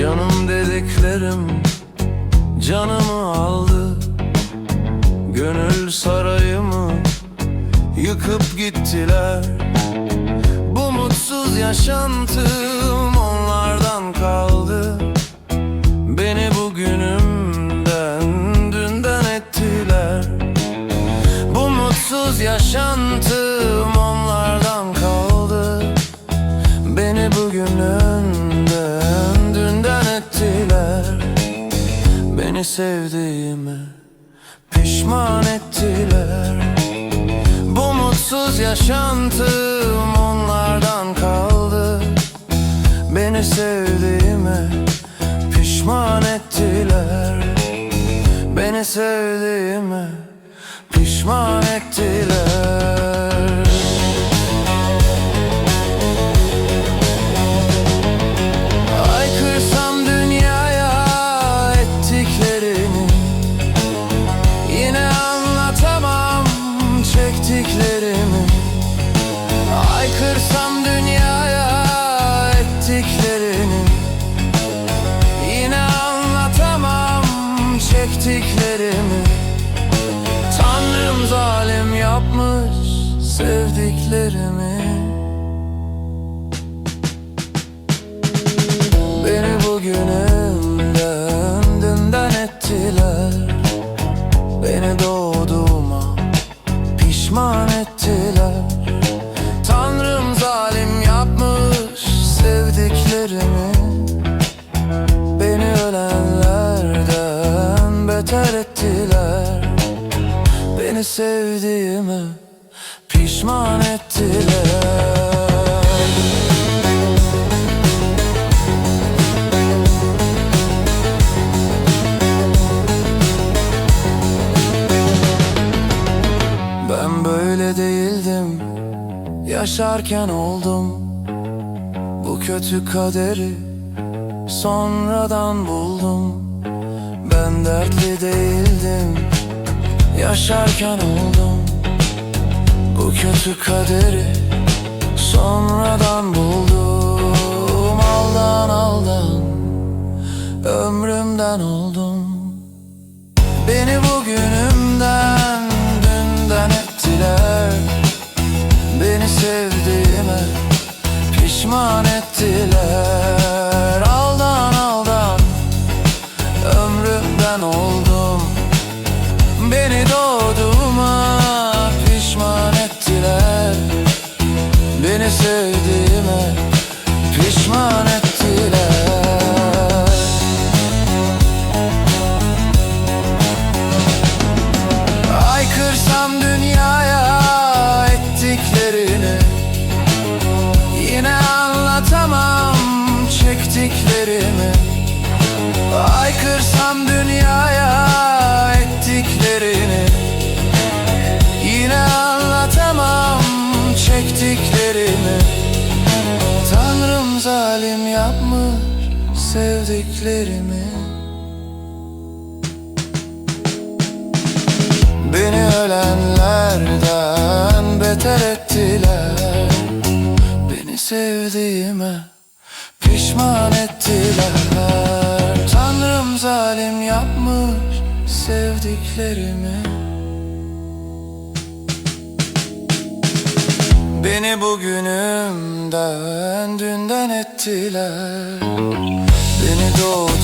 Canım dediklerim canımı aldı. Gönül sarayımı yıkıp gittiler. Bu mutsuz yaşantım onlardan kaldı. Beni bugünümden dünden ettiler. Bu mutsuz yaşantım Beni sevdiğime pişman ettiler. Bu mutsuz yaşantım onlardan kaldı. Beni sevdiğime pişman ettiler. Beni sevdiğime pişman ettiler sevdiklerimi. Beni bugünümden dünden ettiler. Beni doğduğuma pişman ettiler. Tanrım zalim yapmış sevdiklerimi. Beni ölenlerden beter ettiler. Beni sevdiğime pişman ettiler. Ben böyle değildim. Yaşarken oldum. Bu kötü kaderi Sonradan buldum. Ben dertli değildim. Yaşarken oldum Bu kötü kaderi Sonradan buldum. Aldan aldan Ömrümden oldum. Beni bugünümden dünden ettiler. Beni sevdiğime pişman ettiler. Aldan aldan ömrümden oldum. Beni doğduğuma Beni sevdiğime pişman ettiler. Aykırsam dünyaya ettiklerini Yine anlatamam çektiklerimi. Aykırsam dünyaya çektiklerimi Tanrım zalim yapmış sevdiklerimi Beni ölenlerden beter ettiler. Beni sevdiğime pişman ettiler. Tanrım zalim yapmış sevdiklerimi Beni bugünümden dünden ettiler. Beni doğduğuma